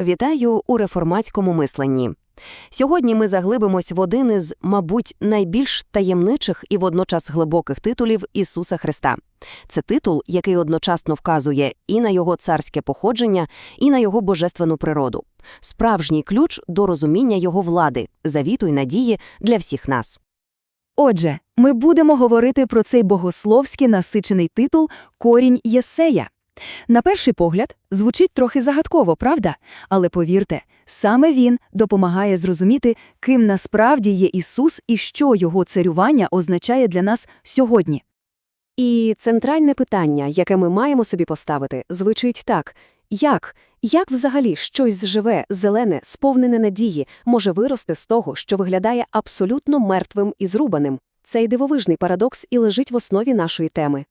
Вітаю у реформатському мисленні. Сьогодні ми заглибимось в один із, мабуть, найбільш таємничих і водночас глибоких титулів Ісуса Христа. Це титул, який одночасно вказує і на його царське походження, і на його божественну природу. Справжній ключ до розуміння його влади, завіту й надії для всіх нас. Отже, ми будемо говорити про цей богословський насичений титул «Корінь Єсея». На перший погляд, звучить трохи загадково, правда? Але повірте, саме він допомагає зрозуміти, ким насправді є Ісус і що його царювання означає для нас сьогодні. І центральне питання, яке ми маємо собі поставити, звучить так: як? Як взагалі щось живе, зелене, сповнене надії, може вирости з того, що виглядає абсолютно мертвим і зрубаним? Цей дивовижний парадокс і лежить в основі нашої теми.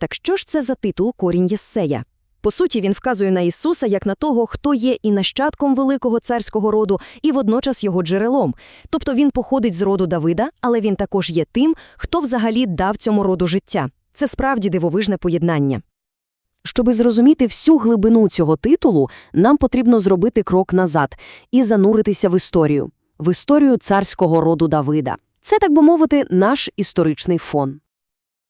Так що ж це за титул корінь Єссея? По суті, він вказує на Ісуса як на того, хто є і нащадком великого царського роду, і водночас його джерелом. Тобто він походить з роду Давида, але він також є тим, хто взагалі дав цьому роду життя. Це справді дивовижне поєднання. Щоби зрозуміти всю глибину цього титулу, нам потрібно зробити крок назад і зануритися в історію. В історію царського роду Давида. Це, так би мовити, наш історичний фон.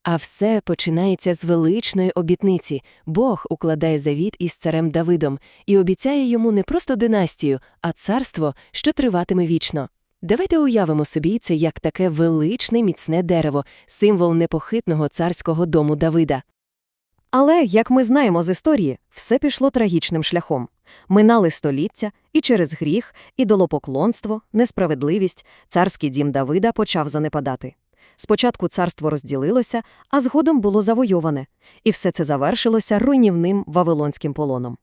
А все починається з величної обітниці. Бог укладає завіт із царем Давидом і обіцяє йому не просто династію, а царство, що триватиме вічно. Давайте уявимо собі це як таке величне міцне дерево, символ непохитного царського дому Давида. Але, як ми знаємо з історії, все пішло трагічним шляхом. Минали століття, і через гріх, ідолопоклонство, несправедливість царський дім Давида почав занепадати. Спочатку царство розділилося, а згодом було завойоване, і все це завершилося руйнівним вавилонським полоном.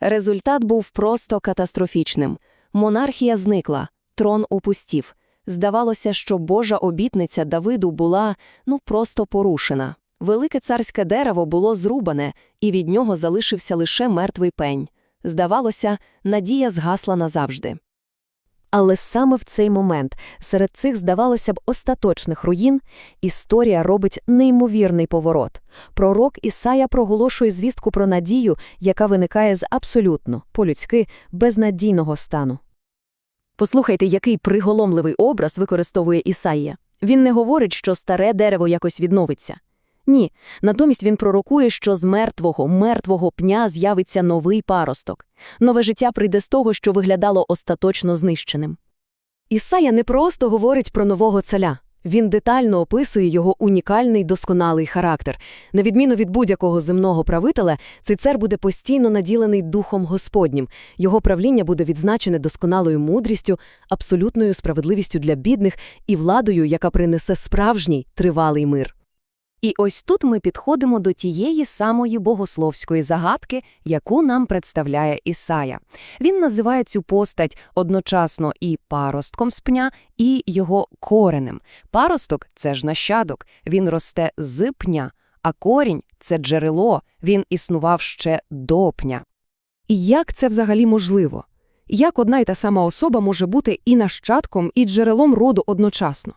Результат був просто катастрофічним. Монархія зникла, трон опустів. Здавалося, що Божа обітниця Давиду була, ну, просто порушена. Велике царське дерево було зрубане, і від нього залишився лише мертвий пень. Здавалося, надія згасла назавжди. Але саме в цей момент, серед цих, здавалося б, остаточних руїн, історія робить неймовірний поворот. Пророк Ісая проголошує звістку про надію, яка виникає з абсолютно, по-людськи, безнадійного стану. Послухайте, який приголомливий образ використовує Ісаїя. Він не говорить, що старе дерево якось відновиться. Ні, натомість він пророкує, що з мертвого, мертвого пня з'явиться новий паросток. Нове життя прийде з того, що виглядало остаточно знищеним. Ісая не просто говорить про нового цаля. Він детально описує його унікальний досконалий характер. На відміну від будь-якого земного правителя, цей цар буде постійно наділений духом Господнім. Його правління буде відзначене досконалою мудрістю, абсолютною справедливістю для бідних і владою, яка принесе справжній тривалий мир. І ось тут ми підходимо до тієї самої богословської загадки, яку нам представляє Ісая. Він називає цю постать одночасно і паростком з пня, і його коренем. Паросток це ж нащадок, він росте з пня, а корінь це джерело, він існував ще до пня. І як це взагалі можливо? Як одна й та сама особа може бути і нащадком, і джерелом роду одночасно?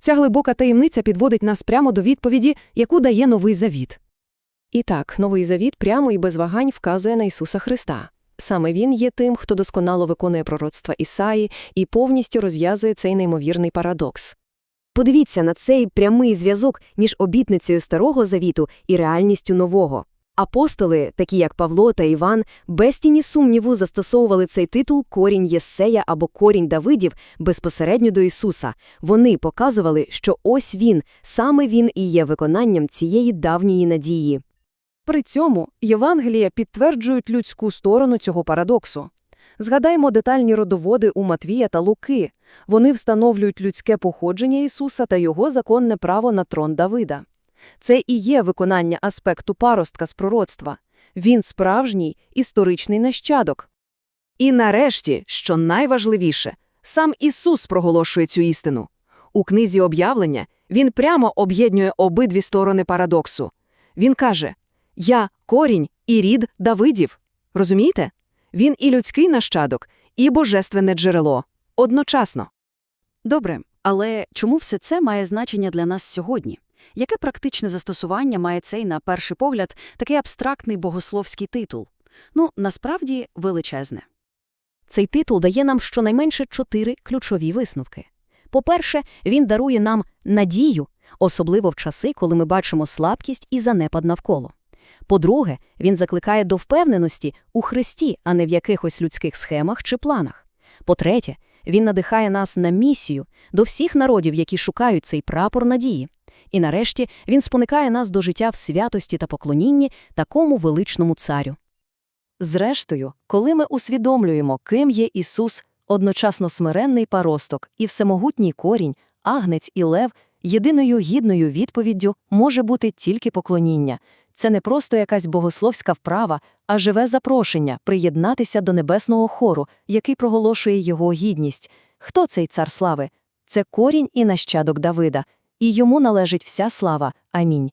Ця глибока таємниця підводить нас прямо до відповіді, яку дає Новий Завіт. І так, Новий Завіт прямо і без вагань вказує на Ісуса Христа. Саме Він є тим, хто досконало виконує пророцтва Ісаї і повністю розв'язує цей неймовірний парадокс. Подивіться на цей прямий зв'язок між обітницею Старого Завіту і реальністю Нового. Апостоли, такі як Павло та Іван, без тіні сумніву застосовували цей титул корінь Єссея або корінь Давидів безпосередньо до Ісуса. Вони показували, що ось він, саме він і є виконанням цієї давньої надії. При цьому Євангелія підтверджують людську сторону цього парадоксу. Згадаймо детальні родоводи у Матвія та Луки. Вони встановлюють людське походження Ісуса та його законне право на трон Давида. Це і є виконання аспекту паростка з пророцтва. Він справжній історичний нащадок. І нарешті, що найважливіше, сам Ісус проголошує цю істину. У книзі об'явлення він прямо об'єднує обидві сторони парадоксу. Він каже: Я корінь і рід Давидів. Розумієте? Він і людський нащадок, і божественне джерело одночасно. Добре, але чому все це має значення для нас сьогодні? Яке практичне застосування має цей, на перший погляд, такий абстрактний богословський титул? Ну, насправді, величезне. Цей титул дає нам щонайменше чотири ключові висновки. По-перше, він дарує нам надію, особливо в часи, коли ми бачимо слабкість і занепад навколо. По-друге, він закликає до впевненості у Христі, а не в якихось людських схемах чи планах. По-третє, він надихає нас на місію до всіх народів, які шукають цей прапор надії. І нарешті він спонукає нас до життя в святості та поклонінні такому величному царю. Зрештою, коли ми усвідомлюємо, ким є Ісус, одночасно смиренний паросток і всемогутній корінь, агнець і лев, єдиною гідною відповіддю може бути тільки поклоніння. Це не просто якась богословська вправа, а живе запрошення приєднатися до небесного хору, який проголошує його гідність. Хто цей цар слави? Це корінь і нащадок Давида, і йому належить вся слава. Амінь.